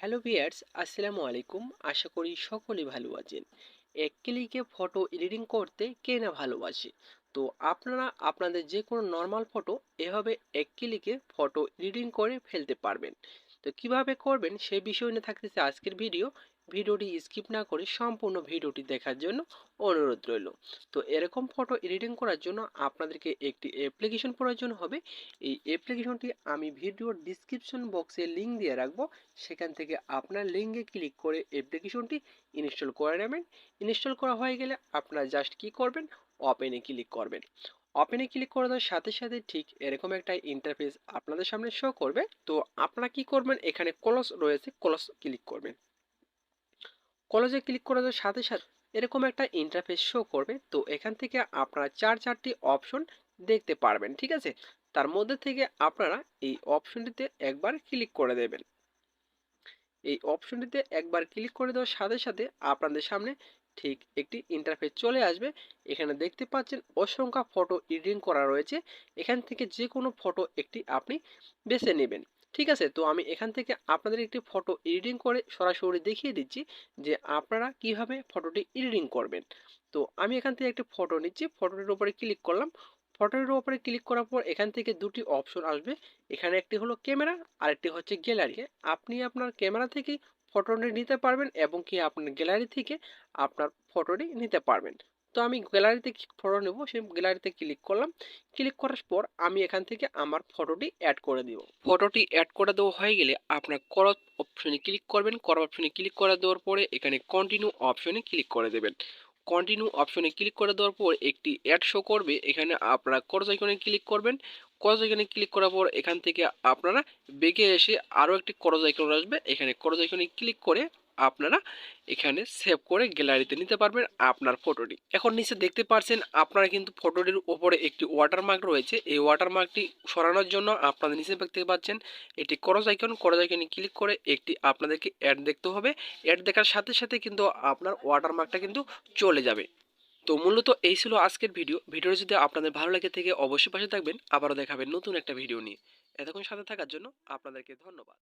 Hello viewers আসসালামু আলাইকুম। আশা করি সকলে ভালো আছেন। এক ক্লিকে ফটো এডিটিং করতে কে না ভালোবাসে? তো আপনারা, আপনাদের যে কোনো নর্মাল ফটো এভাবে এক ক্লিকে ফটো এডিটিং করে ফেলতে পারবেন। তো কীভাবে করবেন সে বিষয় নিয়ে থাকতেছে আজকের ভিডিও ভিডিওটি স্কিপ না করে সম্পূর্ণ ভিডিওটি দেখার জন্য অনুরোধ রইল। তো এরকম ফটো এডিটিং করার জন্য আপনাদেরকে একটি অ্যাপ্লিকেশন প্রয়োজন হবে। এই অ্যাপ্লিকেশনটি আমি ভিডিওর ডিসক্রিপশন বক্সে লিঙ্ক দিয়ে রাখব। সেখান থেকে আপনার লিঙ্কে ক্লিক করে অ্যাপ্লিকেশনটি ইনস্টল করে নেবেন। ইনস্টল করা হয়ে গেলে আপনারা জাস্ট কি করবেন? ওপেনে ক্লিক করবেন। ওপেনে ক্লিক করে দেওয়ার সাথে সাথে ঠিক এরকম একটা ইন্টারফেস আপনাদের সামনে শো করবে। তো আপনারা কি করবেন? এখানে কলস রয়েছে কলস ক্লিক করবেন। কলেজে ক্লিক করে দেওয়ার সাথে সাথে এরকম একটা ইন্টারফেস শো করবে। তো এখান থেকে আপনারা চার চারটি অপশন দেখতে পারবেন, ঠিক আছে? তার মধ্যে থেকে আপনারা এই অপশনটিতে একবার ক্লিক করে দেবেন। এই অপশনটিতে একবার ক্লিক করে দেওয়ার সাথে সাথে আপনাদের সামনে ঠিক একটি ইন্টারফেস চলে আসবে। এখানে দেখতে পাচ্ছেন অসংখ্য ফটো এডিটিং করা রয়েছে। এখান থেকে যে কোনো ফটো একটি আপনি বেছে নেবেন। ঠিক আছে? তো আমি এখান থেকে আপনাদের একটি ফটো এডিটিং করে সরাসরি দেখিয়ে দিচ্ছি যে আপনারা কীভাবে ফটোটি এডিটিং করবেন। তো আমি এখান থেকে একটি ফটো নিচ্ছি। ফটোটির উপরে ক্লিক করলাম। ফটোটির উপরে ক্লিক করার পর এখান থেকে দুটি অপশন আসবে। এখানে একটি হলো ক্যামেরা আর একটি হচ্ছে গ্যালারি। আপনি আপনার ক্যামেরা থেকে ফটোটি নিতে পারবেন এবং কি আপনার গ্যালারি থেকে আপনার ফটোটি নিতে পারবেন। তো আমি গ্যালারিতে ফটো নেব, সেই গ্যালারিতে ক্লিক করলাম। ক্লিক করার পর আমি এখান থেকে আমার ফটোটি অ্যাড করে দিব। ফটোটি অ্যাড করে দেওয়া হয়ে গেলে আপনার করত অপশনে ক্লিক করবেন। কর অপশনে ক্লিক করে দেওয়ার পরে এখানে কন্টিনিউ অপশনে ক্লিক করে দেবেন। কন্টিনিউ অপশনে ক্লিক করে দেওয়ার পর একটি অ্যাড শো করবে। এখানে আপনারা করজ আইকনে ক্লিক করবেন। করজ আইকনে ক্লিক করার পর এখান থেকে আপনারা বেগে এসে আরও একটি করজ আইকন আসবে। এখানে করজ আইকনে ক্লিক করে আপনারা এখানে সেভ করে গ্যালারিতে নিতে পারবেন আপনার ফটোটি এখন নিচে দেখতে পাচ্ছেন আপনারা কিন্তু ফটোটির উপরে একটি ওয়াটারমার্ক রয়েছে। এই ওয়াটারমার্কটি সরানোর জন্য আপনাদের নিচে দেখতে পাচ্ছেন এটি করজ আইকন করজ আইকনে ক্লিক করে একটি আপনাদেরকে অ্যাড দেখতে হবে। অ্যাড দেখার সাথে সাথে কিন্তু আপনার ওয়াটারমার্কটা কিন্তু চলে যাবে। তো মূলত এই ছিল আজকের ভিডিও ভিডিও যদি আপনাদের ভালো লাগে থেকে অবশ্যই পাশে থাকবেন। আবারও দেখাবেন নতুন একটা ভিডিও নিয়ে। এতক্ষণ সাথে থাকার জন্য আপনাদেরকে ধন্যবাদ।